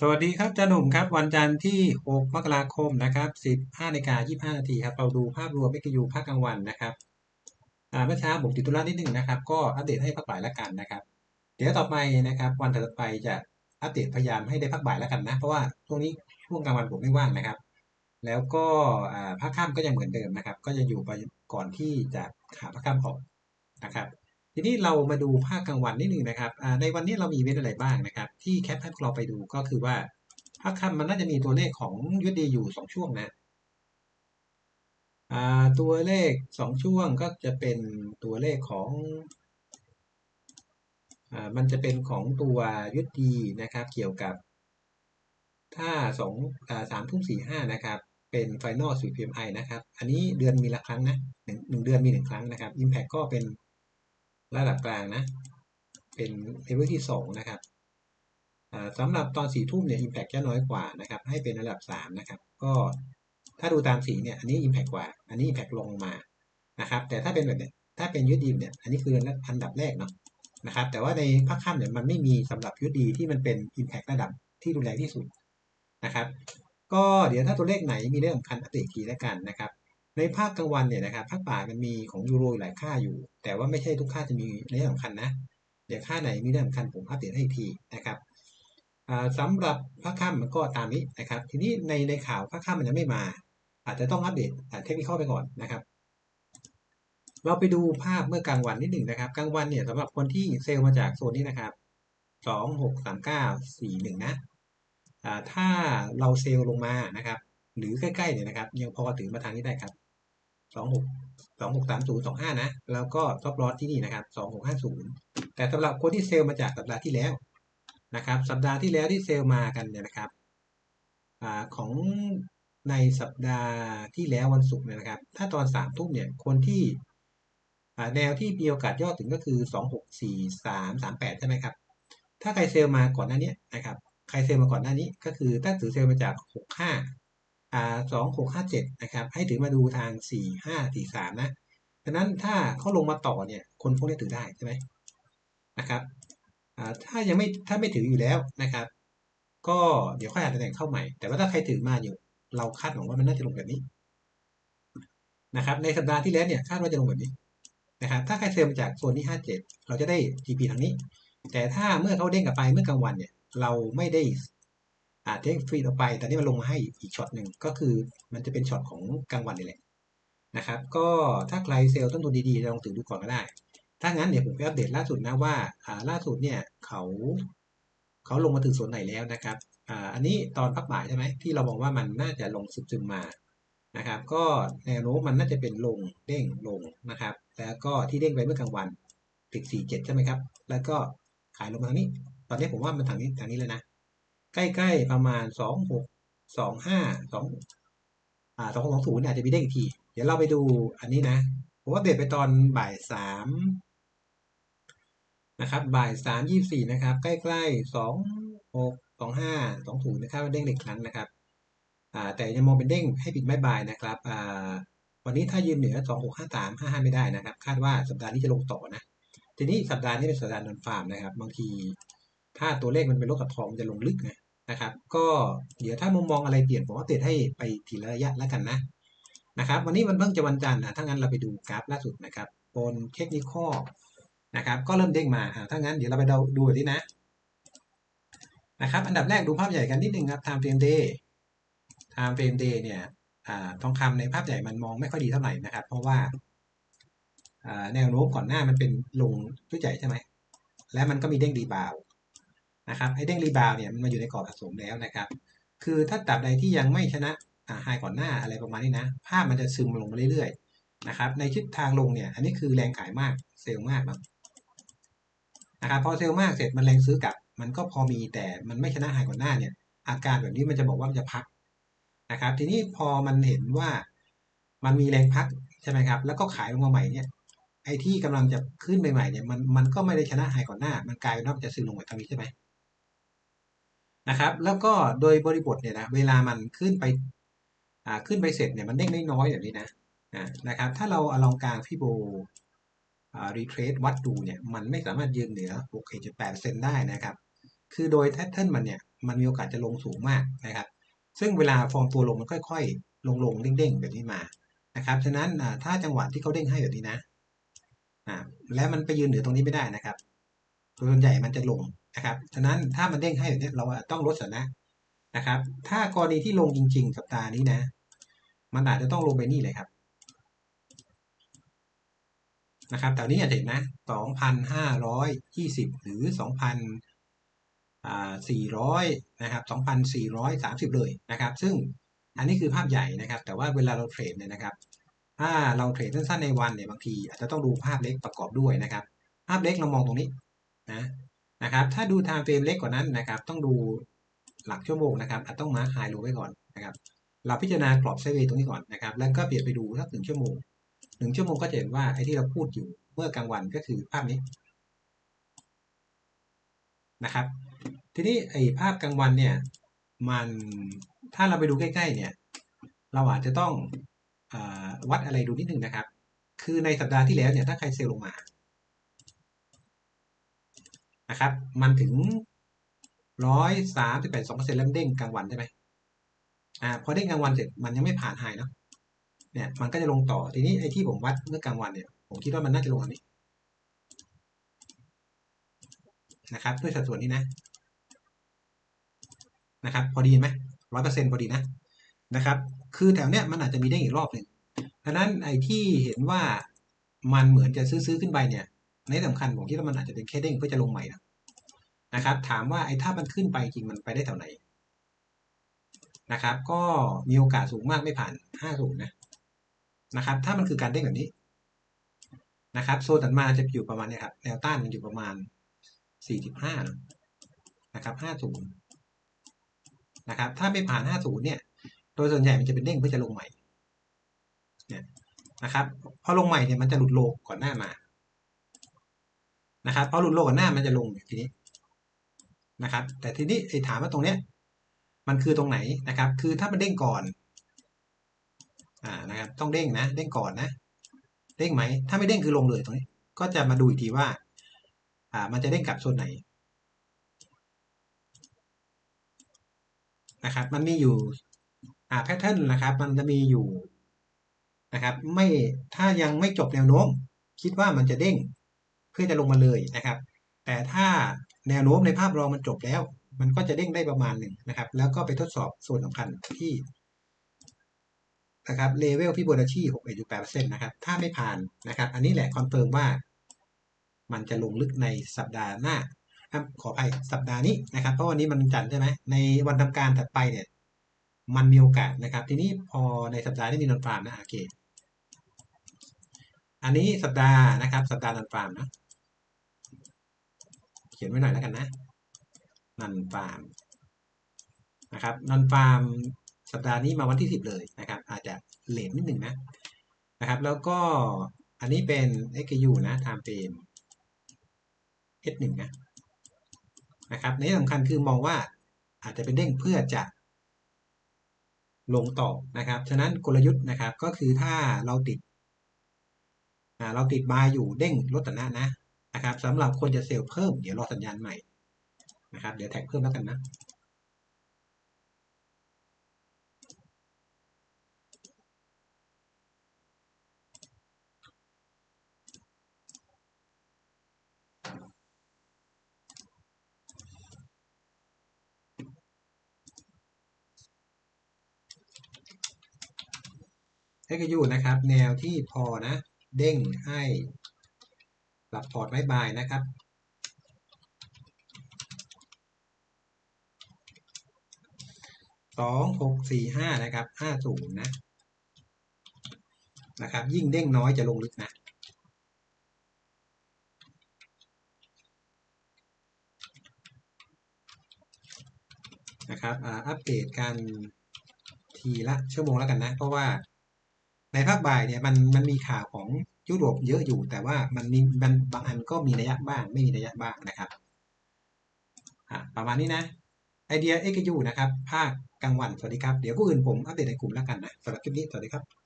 สวัสดีครับจาหนุ่มครับวันจันทร์ที่ 6 มกราคมนะครับ 15นาฬิกา25 นาทีครับเราดูภาพรวม XU ภาคกลางวันนะครับเมื่อเช้าผมติดธุระนิดหนึ่งนะครับ ก็อัปเดตให้พักบ่ายแล้วกันนะครับ เดี๋ยวต่อไปนะครับ วันถัดไปจะอัปเดตพยายามให้ได้พักบ่ายแล้วกันนะ เพราะว่าช่วงนี้ช่วงกลางวันผมไม่ว่างนะครับ แล้วก็ภาคค่ำก็ยังเหมือนเดิมนะครับ ก็จะอยู่ไปก่อนที่จะขาภาคค่ำออกนะครับ ทีนี้เรามาดูภาคกลางวันนิดนึงนะครับในวันนี้เรามีเว้นอะไรบ้างนะครับ ที่แคปให้พวกเราไปดูก็คือว่าภาคค่ำมันน่าจะมีตัวเลขของยุดีอยู่สองช่วงนะตัวเลขสองช่วงก็จะเป็นตัวเลขของอมันจะเป็นของตัวยุดีนะครับ เกี่ยวกับ ถ้าสองสามทุ่มสี่ห้านะครับ เป็นไฟนอลสี่พีเอ็มไอนะครับ อันนี้เดือนมีละครั้งนะหนึ่งเดือนมีหนึ่งครั้งนะครับอิมแพคก็เป็น ระดับกลางนะ เป็นเลเวลที่สองนะครับสำหรับตอนสี่ทุ่มเนี่ย Impact จะน้อยกว่านะครับ ให้เป็นระดับสามนะครับ ก็ถ้าดูตามสีเนี่ย อันนี้ Impact กว่า อันนี้ Impact ลงมานะครับ แต่ถ้าเป็นแบบเนี้ยถ้าเป็นยุดีเนี่ย อันนี้คืออันดับแรกเนาะนะครับ แต่ว่าในภาคค่ำเนี่ยมันไม่มีสำหรับยุดีที่มันเป็น Impact ระดับที่รุนแรงที่สุดนะครับ ก็เดี๋ยวถ้าตัวเลขไหนมีเรื่องสำคัญอัปเดตทีแล้วกันนะครับ ในภาคกลางวันเนี่ยนะครับภาคป่ามันมีของยูโรหลายค่าอยู่ แต่ว่าไม่ใช่ทุกค่าจะมีเรื่องสำคัญนะ เดี๋ยวค่าไหนมีเรื่องสำคัญผมอัปเดตให้อีกทีนะครับสำหรับพระค่ำมันก็ตามนี้นะครับ ทีนี้ในในข่าวพระค่ำมันยังไม่มา อาจจะต้องอัปเดตเทคนิคไปก่อนนะครับ เราไปดูภาพเมื่อกลางวันนิดหนึ่งนะครับกลางวันเนี่ยสำหรับคนที่เซลล์มาจากโซนนี้นะครับสองหกสามเก้าสี่หนึ่งนะถ้าเราเซลล์ลงมานะครับ หรือใกล้ๆเนี่ยนะครับ ยังพอถึงมาทางนี้ได้ครับ สองหกสองหกสามศูนย์สองห้านะ แล้วก็ท็อปลอสที่นี่นะครับสองหกห้าศูนย์แต่สำหรับคนที่เซลล์มาจากสัปดาห์ที่แล้วนะครับ สัปดาห์ที่แล้วที่เซลล์มากันเนี่ยนะครับอของในสัปดาห์ที่แล้ววันศุกร์เนี่ยนะครับ ถ้าตอนสามทุ่มเนี่ย คนที่แนวที่มีโอกาสย่อถึงก็คือสองหกสี่สามสามแปดใช่ไหมครับ ถ้าใครเซลล์มาก่อนหน้านี้นะครับ ใครเซลล์มาก่อนหน้านี้ก็คือถ้าถือเซลล์มาจากหกห้า อ่าสองหกห้าเจ็ดนะครับให้ถือมาดูทางสี่ห้าสี่สามนะดังนั้นถ้าเขาลงมาต่อเนี่ยคนพวกนี้ถือได้ใช่ไหมนะครับถ้ายังไม่ถ้าไม่ถืออยู่แล้วนะครับ ก็เดี๋ยวค่อยอาจจะแต่งเข้าใหม่ แต่ว่าถ้าใครถือมาอยู่ เราคาดหวังว่ามันน่าจะลงแบบนี้นะครับในสัปดาห์ที่แล้วเนี่ยคาดว่าจะลงแบบนี้นะครับถ้าใครเซลล์มาจากโซนที่ห้าเจ็ดเราจะได้ GP ทางนี้ แต่ถ้าเมื่อเขาเด้งกลับไปเมื่อกลางวันเนี่ย เราไม่ได้ อาจเด้งฟรีออกไปแต่นี่มันลงมาให้อีกช็อตหนึ่งก็คือมันจะเป็นช็อตของกลางวันนี่แหละนะครับ ก็ถ้าใครเซลล์ต้นทุนดีๆลองถือดูก่อนก็ได้ ถ้างั้นเดี๋ยวผมไปอัปเดตล่าสุดนะว่าอ่าล่าสุดเนี่ยเขาเขาลงมาถึงส่วนไหนแล้วนะครับอ่าอันนี้ตอนพักบ่ายใช่ไหมที่เราบอกว่ามันน่าจะลงซึมๆมานะครับ ก็แนวโน้มมันน่าจะเป็นลงเด้งลงนะครับ แล้วก็ที่เด้งไปเมื่อกลางวันติดสี่เจ็ดใช่ไหมครับ แล้วก็ขายลงมาทางนี้ ตอนนี้ผมว่ามันทางนี้ทางนี้เลยนะ ใกล้ๆประมาณสองหกสองห้าสองอ่าสองหกสองศูนย์อาจจะมีเด้งอีกที เดี๋ยวเราไปดูอันนี้นะผมว่าเดทไปตอนบ่ายสามนะครับบ่ายสามยี่สี่นะครับ ใกล้ๆสองหกสองห้าสองศูนย์นะครับเด้งหนึ่งครั้งนะครับอ่าแต่ยังมองเป็นเด้งให้ปิดไม่บ่ายนะครับอ่าวันนี้ถ้ายืนเหนือสองหกห้าสามห้าห้าไม่ได้นะครับ คาดว่าสัปดาห์นี้จะลงต่อนะ ทีนี้สัปดาห์นี้เป็นสัปดาห์นอนฟาร์มนะครับ บางทีถ้าตัวเลขมันเป็นลกกับทองจะลงลึกนะ นะครับ ก็เดี๋ยวถ้ามุมมองอะไรเปลี่ยนผมว่าเตือนให้ไปทีละระยะแล้วกันนะนะครับ วันนี้มันเพิ่งจะวันจันทร์นะถ้างั้นเราไปดูกราฟล่าสุดนะครับบนเทคนิคนะครับ ก็เริ่มเด้งมาถ้างั้นเดี๋ยวเราไปดูดูที่นะนะครับ อันดับแรกดูภาพใหญ่กันนิดนึงครับ time frame day time frame day เนี่ยทองคำในภาพใหญ่มันมองไม่ค่อยดีเท่าไหร่นะครับ เพราะว่าแนวโน้มก่อนหน้ามันเป็นลงชุดใหญ่ใช่ไหม และมันก็มีเด้งรีบาว นะครับไอเด้งรีบาวเนี่ยมันมาอยู่ในกรอบผสมแล้วนะครับ คือถ้าตับใดที่ยังไม่ชนะไฮก่อนหน้าอะไรประมาณนี้นะ ภาพมันจะซึมลงมาเรื่อยๆนะครับ ในทิศทางลงเนี่ย อันนี้คือแรงขายมากเซลล์มากนะนะครับพอเซลล์มากเสร็จมันแรงซื้อกลับ มันก็พอมีแต่มันไม่ชนะหายก่อนหน้าเนี่ย อาการแบบนี้มันจะบอกว่ามันจะพักนะครับ ทีนี้พอมันเห็นว่ามันมีแรงพักใช่ไหมครับ แล้วก็ขายลงมาใหม่เนี่ยไอ้ที่กำลังจะขึ้นใหม่ๆเนี่ยมันมันก็ไม่ได้ชนะหายก่อนหน้า มันกลายเป็นว่าจะซื้อลงไปทางนี้ใช่ไหม นะครับ แล้วก็โดยบริบทเนี่ยนะเวลามันขึ้นไปขึ้นไปเสร็จเนี่ยมันเด้งน้อยๆแบบนี้นะนะครับ ถ้าเราเอาลองกลางพี่โบรีเทรสวัดดูเนี่ยมันไม่สามารถยืนเหนือ 6.8%ได้นะครับ คือโดยแพทเทิร์นมันเนี่ยมันมีโอกาสจะลงสูงมากนะครับ ซึ่งเวลาฟอร์มตัวลงมันค่อย ๆ ลงลงเด้งๆแบบนี้มานะครับฉะนั้นถ้าจังหวะที่เขาเด้งให้แบบนี้นะแล้วมันไปยืนเหนือตรงนี้ไม่ได้นะครับส่วนใหญ่มันจะลง นะครับฉะนั้นถ้ามันเด้งให้แบบนี้เราต้องลดสถานะนะครับ ถ้ากรณีที่ลงจริงๆสัปดาห์นี้นะ มันอาจจะต้องลงไปนี่เลยครับนะครับแต่นี้อาจจะเห็นนะ2,520หรือ2,400นะครับ2,430เลยนะครับ ซึ่งอันนี้คือภาพใหญ่นะครับ แต่ว่าเวลาเราเทรดเนี่ยนะครับ ถ้าเราเทรดสั้นๆในวันเนี่ยบางที อาจจะต้องดูภาพเล็กประกอบด้วยนะครับ ภาพเล็กเรามองตรงนี้นะ นะครับถ้าดู time frame เล็กกว่านั้นนะครับ ต้องดูหลักชั่วโมงนะครับอาจต้องมาร์คไฮลงไว้ก่อนนะครับ เราพิจารณากรอบไซเวย์ตรงนี้ก่อนนะครับ แล้วก็เปลี่ยนไปดูสักหนึ่งชั่วโมงหนึ่งชั่วโมงก็จะเห็นว่าไอ้ที่เราพูดอยู่เมื่อกลางวันก็คือภาพนี้นะครับ ทีนี้ไอ้ภาพกลางวันเนี่ยมันถ้าเราไปดูใกล้ๆเนี่ยเราอาจจะต้องอวัดอะไรดูนิดนึงนะครับ คือในสัปดาห์ที่แล้วเนี่ยถ้าใครเซลล์ลงมา นะครับ มันถึงร้อยสามสิบแปดสองเปอร์เซ็นต์แล้วเด้งกลางวันใช่ไหมอ่าพอเด้งกลางวันเสร็จมันยังไม่ผ่านไฮเนาะเนี่ยมันก็จะลงต่อทีนี้ไอ้ที่ผมวัดเมื่อกลางวันเนี่ยผมคิดว่ามันน่าจะลงอันนี้นะครับ ด้วยสัดส่วนนี้นะ นะครับ พอดีไหมร้อยเปอร์เซ็นต์พอดีนะนะครับ คือแถวเนี้ยมันอาจจะมีได้อีกรอบหนึ่งดังนั้นไอ้ที่เห็นว่ามันเหมือนจะซื้อๆขึ้นไปเนี่ย ในสำคัญผมคิดว่ามันอาจจะเป็นแค่เด้งเพื่อจะลงใหม่นะนะครับ ถามว่าไอ้ถ้ามันขึ้นไปจริงมันไปได้แถวไหนนะครับ ก็มีโอกาสสูงมากไม่ผ่าน50นะนะครับ ถ้ามันคือการเด้งแบบนี้นะครับโซนถัดมาจะอยู่ประมาณนี้ครับแนวต้านมันอยู่ประมาณ 45นะครับ50นะครับ ถ้าไม่ผ่าน 50เนี่ย โดยส่วนใหญ่มันจะเป็นเด้งเพื่อจะลงใหม่เนี่ยนะครับ พอลงใหม่เนี่ยมันจะหลุดโลก่อนหน้ามา นะครับพอหลุดโลก่อนหน้ามันจะลงทีนี้นะครับ แต่ทีนี้ไอ้ถามว่าตรงเนี้ยมันคือตรงไหนนะครับ คือถ้ามันเด้งก่อนอ่านะครับ ต้องเด้งนะ เด้งก่อนนะ เด้งไหม ถ้าไม่เด้งคือลงเลยตรงนี้ ก็จะมาดูอีกทีว่า อ่า มันจะเด้งกลับโซนไหนนะครับ มันมีอยู่อ่าแพทเทิร์นนะครับ มันจะมีอยู่นะครับ ไม่ถ้ายังไม่จบแนวโน้ม คิดว่ามันจะเด้ง พื่อจะลงมาเลยนะครับ แต่ถ้าแนวโน้มในภาพรองมันจบแล้ว มันก็จะเด้งได้ประมาณหนึ่งนะครับ แล้วก็ไปทดสอบส่วนสำคัญที่นะครับเลเวลฟิโบนัชชี61.8%นะครับ ถ้าไม่ผ่านนะครับ อันนี้แหละคอนเฟิร์มว่า มันจะลงลึกในสัปดาห์หน้าขออภัยสัปดาห์นี้นะครับ เพราะวันนี้มันจันทร์ใช่ไหมในวันทำการถัดไปเนี่ย มันมีโอกาสนะครับ ทีนี้พอในสัปดาห์นี้มีนอนฟาร์มนะโอเค อันนี้สัปดาห์นะครับ สัปดาห์นอนฟาร์มนะ เขียนไว้หน่อยแล้วกันนะนันฟาร์มนะครับนันฟาร์มสัปดาห์นี้มาวันที่สิบเลยนะครับ อาจจะเลทนิดหนึ่งนะนะครับ แล้วก็อันนี้เป็น XU นะ time frame S1 นะนะครับในสำคัญคือมองว่าอาจจะเป็นเด้งเพื่อจะลงต่อนะครับ ฉะนั้นกลยุทธ์นะครับก็คือถ้าเราติดเราติดบายอยู่เด้งลดตนะนะ นะครับสำหรับคนจะเซลล์เพิ่มเดี๋ยวรอสัญญาณใหม่นะครับเดี๋ยวแท็กเพิ่มแล้วกันนะให้กอยู่นะครับ แนวที่พอนะ เด้งให้ รับพอร์ตไว้บายนะครับ สองหกสี่ห้านะครับห้าสูงนะ นะครับ ยิ่งเด้งน้อยจะลงลึกนะนะครับอัปเดตกันทีละชั่วโมงแล้วกันนะ เพราะว่าในภาคบ่ายเนี่ยมันมันมีข่าวของ ยุโรปเยอะอยู่แต่ว่ามันมีบางอันก็มีระยะบ้างไม่มีระยะบ้างนะครับประมาณนี้นะไอเดียเอ็กยูนะครับ ภาคกลางวัน สวัสดีครับ เดี๋ยวกูอื่นผมอัปเดตในกลุ่มแล้วกันนะสำหรับคลิปนี้ สวัสดีครับ